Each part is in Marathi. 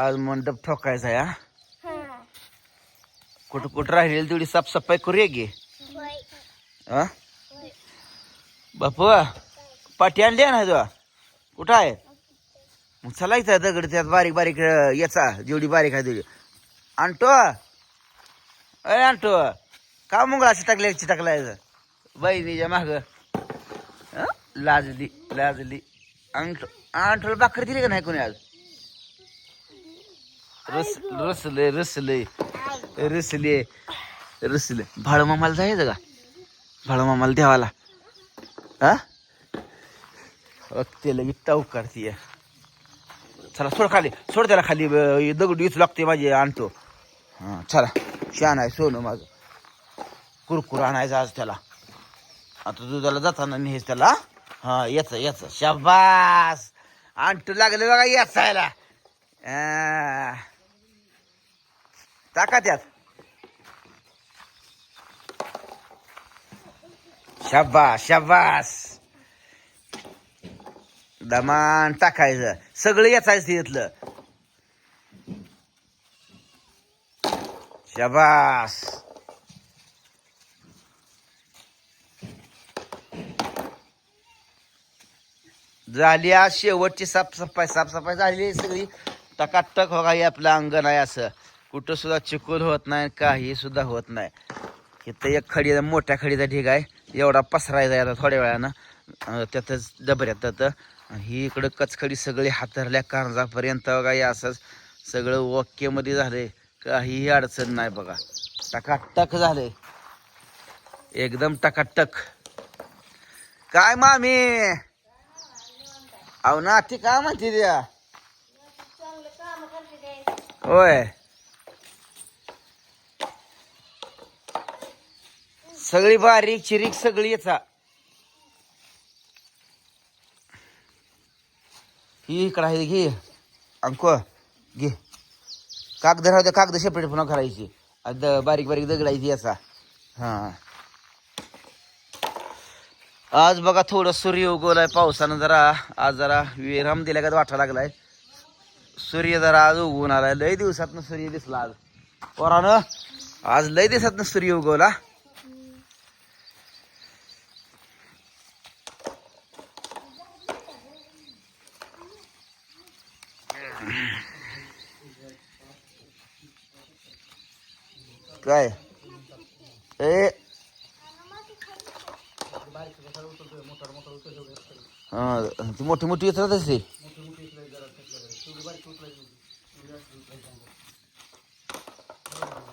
आज मंडप ठोकायचा आहे, हा? कुठं कुठं राहिलेली तेवढी साफसफाई करूया गे हा? बापू पाठी आणली ना तुला कुठं आहे? मग चलायचं दगड त्यात बारीक बारीक याचा जेवढी बारीक आहे तेवढी. आणतो. अय आणतो. का मग अशी टाकल्या टाकलाय बहिणीच्या माग. लाजली लाजली. आणतो आणतो भाकर दिली का नाही कोणी आज? रस रसले रसले. रसले. रसले. भाळ मामाला जायचं का? भाळ मामाला देवाला हा? ते लगेच टाऊ काढतीये चला सोड खाली. सोड त्याला खाली. दगड वीच लागते माझी आणतो. हा चला. शान आहे सोनं माझं. कुरकुर आणायचं आज त्याला. आता दुधाला जाताना नेस त्याला हा? याच याच. शाबास! आणतो लागलं बघा याचायला. आ. टाका त्यात. शाबास शाबास. दमान टाकायचं. सगळं याचायचं तिथलं शाबास. झाली आज शेवटची साफसफाई साफसफाई झाली सगळी. टकाटक हो काही आपलं अंगण आहे असं. कुठं सुद्धा चिकूल होत नाही काही सुद्धा होत नाही. इथं एक खडीचा मोठ्या खडीचा ढीग आहे. एवढा पसरायचा आहे आता थोड्या वेळानं. त्यातच डबऱ्यात त्यात ही इकडं कचखडी सगळी हातरल्या कारंजापर्यंत बघा हे असंच सगळं ओकेमध्ये झालंय. काहीही अडचण नाही बघा. टकाटक झाले एकदम टकाटक. काय मामी? अहो ना ती काय म्हणते द्या होय. सगळी बारीक चिरीक सगळी याचा. ही इकडं आहे घे. अंको घे. कागद राहू द्या कागद शेपरेट पुन्हा करायची द- बारीक बारीक दगडायची याचा. हा. आज बघा थोडं सूर्य उगवलाय पावसानं जरा आज जरा विराम दिल्या का वाटा लागलाय. सूर्य जरा आज उगवून आलाय. लय दिवसातनं सूर्य दिसला आज. पोरानं आज लय दिवसातनं सूर्य उगवला काय ए हा ती मोठी मोठी येतात असते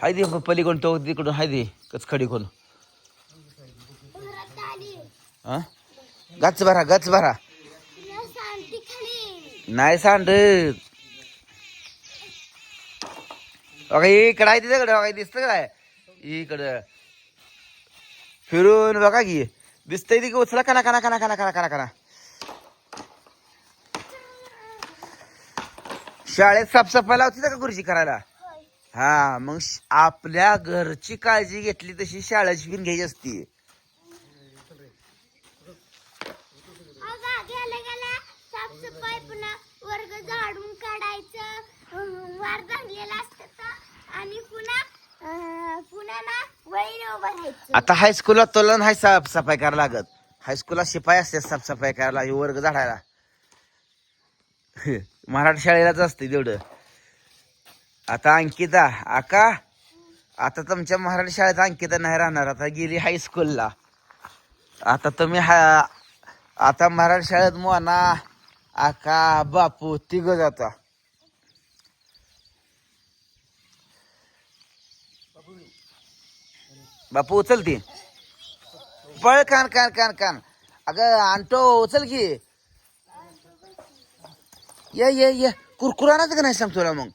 हाय दे पलीकडून तो तिकडून हाय दे कचखडी कोण हां? गच भरा गच भरा. नाही सांड बघा इकडं आहे तिच्याकडे बघा दिसतं काय इकडं. फिरून बघा की दिसतंय ती उचला कना कना कना कना कना कना कना शाळेत साफसफाई लावती का गुरुजी करायला? होय. हा मग आपल्या घरची काळजी घेतली तशी शाळेची पण घ्यायची असती. वर्ग झाडून काढायचं. वार झालेला आणि पुन्हा पुन्हा ना आता हायस्कूलला तुला नाही साफसफाई करायला लागत. हायस्कूलला शिपाई असते साफसफाई करायला वर्ग झाडायला. मराठी शाळेलाच असते तेवढं. आता अंकिता आका आता तुमच्या मराठी शाळेत अंकिता नाही राहणार आता गेली हायस्कूलला आता तुम्ही हा आता मराठी शाळेत मोना आका बापू तिघ जाता. बापू उचल ती. पळ कान कान कान कान. अगं आणतो उचल की. ये ये ये. कुरकुर आणायचं का नाही सांग तुला मग?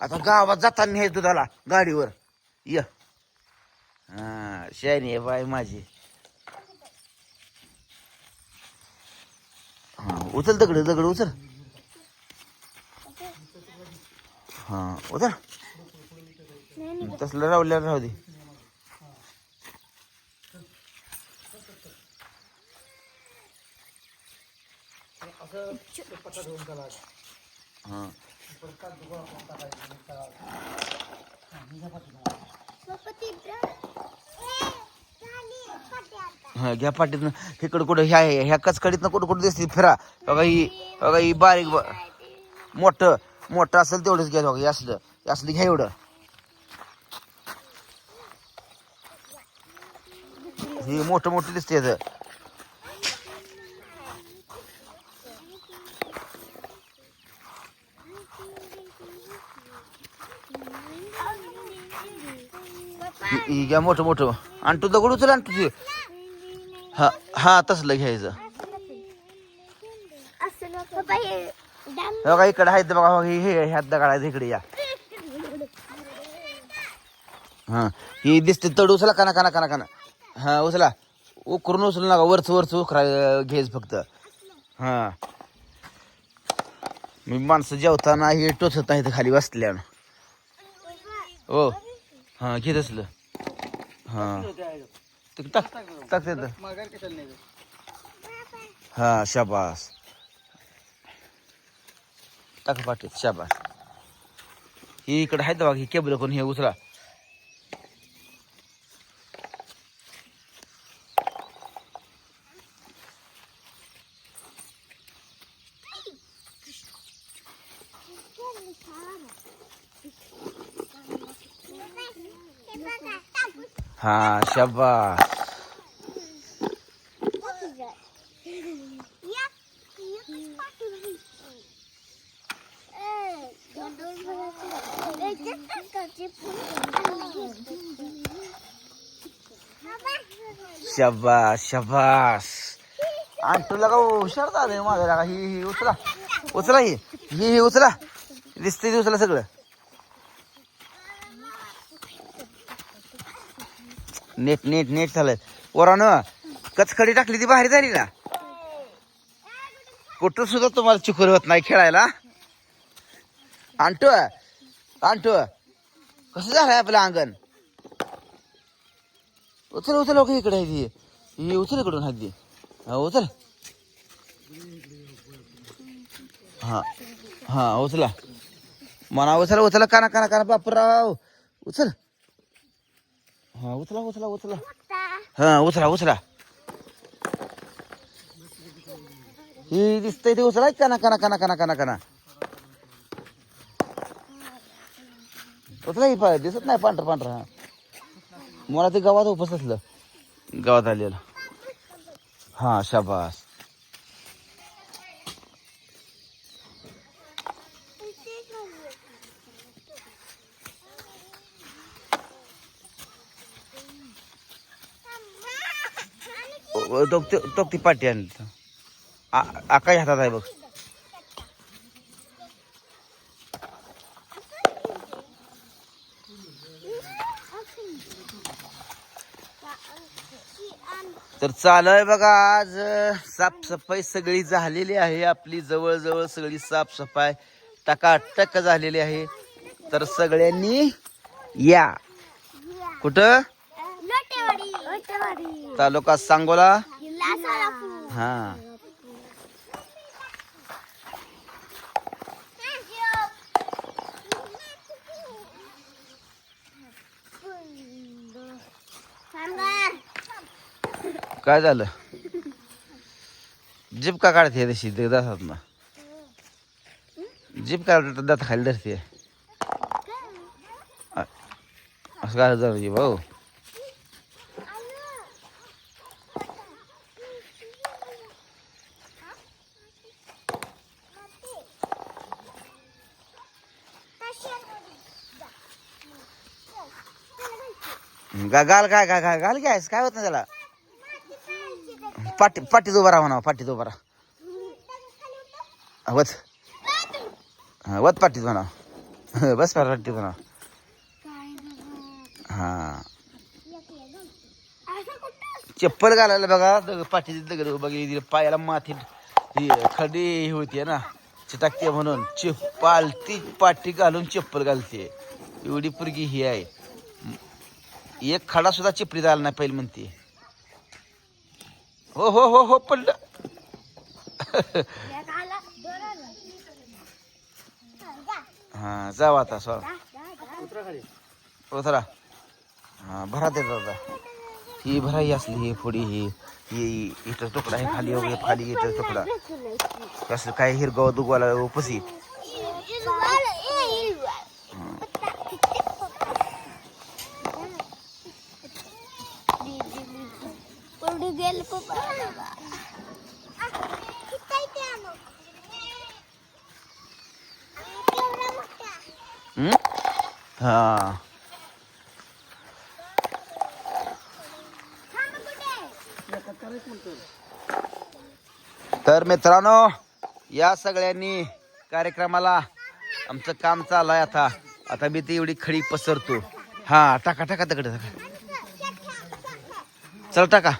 आता गावात जाताना न्यायच दुधाला गाडीवर. ये. हा शानी आहे बाय माझी. हा उचल दगड दगड उचल. हा उचल तसलं राहुल्याला राहू दे. हा हा घ्या पाटीतनं इकडं कुठं ह्या ह्या कचकडीतनं कुठं कुठं दिसते? फिरा. बघा ही बघा ही बारीक मोठं मोठं असेल तेवढंच घ्या बघा असलं. असलं घ्या एवढं. हे मोठं मोठं दिसते याचं. पप्पा हे हे घ्या मोठं मोठं. आणि तू दगड उचल आणि तुझी हा हा तसलं घ्यायचं. हे हे बघा इकडे आहेत बघा हे हे ह्यात दगड आहेत इकडे या. हा ही दिसते तड उचला काना काना काना काना. हा उचला. उकरून उचलू नका वरच वरच उकरा घ्यायच फक्त. हा. मी माणसं जेवताना हे टोचत नाही खाली बसल्या ओ हा घेत असलं हा. ते टाक टाक तिथं. हा शाबास. टाक पाठीत शाबास. ही इकडे आहेत बघा ही केबल कोण हे उचला. हा शाबास. शाबास शाबास. आणि तुला का हुशार झालं माझ्या लागा ही ही उचला. उचला ही. ही ही उचला. दिसते उचला सगळं. नेट नेट नेट झालं वरानं कचखडी टाकली ती भारी झाली ना? कुठं सुद्धा तुम्हाला चिखल होत नाही खेळायला. आणतो आणतो कसं झालंय आपलं अंगण? उचल उचल लोक इकडे आहे ती. उचल इकडून हात दे. हा उचल. हा हा उचला. मना उचला उचला. काना काना काना बापराव. उचल. हा उचला उचला उचला. हा उचला उचला. ही दिसतंय ते उचला काना काना काना काना काना काना उचला ही पा- दिसत नाही पांढरा पांढरा हा. मला ते गावात उपस असलं. गावात आलेलं. हा शाबास. ओ- ओ, टोक ते- टोक ती पाठी आणली आ- आकाश हातात आहे बघ. तर चालू आहे बघा आज. साफसफाई सगळी झालेली आहे. आपली जवळजवळ सगळी साफसफाई टकाटक झालेली आहे. तर सगळ्यांनी या. कुठं? तालुका सांगोला. हा. काय झालं? जीप का काढते तशी दातात ना. जीप काय दात खाली धरते? असं काय झालं भाऊ? गा गाल काय काय काय गाल घ्यायस काय होत नाही त्याला? पाटी पाटीत उभा राहा म्हणा पाठी उभा राहा. वत. वत पाठीत म्हणा. बस पाठीत म्हणा. हा. चप्पल घालायला बघा दग पाठीची दगड बघितली पायाला माती खडी होती ना चिटाकते म्हणून. चिप पालती पाठी घालून चप्पल घालते. एवढी पुरगी ही आहे. एक खडा सुद्धा चिपरीत आला नाही पहिले म्हणते. हो हो हो हो पडलं. हा जाऊ आता सो जा, जा, जा. उतरा हा भरा देत आता ही भराई असली ही पुडी ही ही इथं तुकडा आहे खाली वगैरे खाली इथं तुकडा. कसं काय हिरगाव दुगवाला उपसी इलवाल, ए, इलवाल. पत्ता, किती पत्ता. दी, दी, दी. पडू गेलं पप्पा आ, किती आहे ते मग? केवढा मोठा? हम्म? हा. तर मित्रांनो या सगळ्यांनी कार्यक्रमाला आमचं काम चालू आहे आता. आता मी ती एवढी खडी पसरतो. हा टाका टाका तकडे टाका. चल टाका.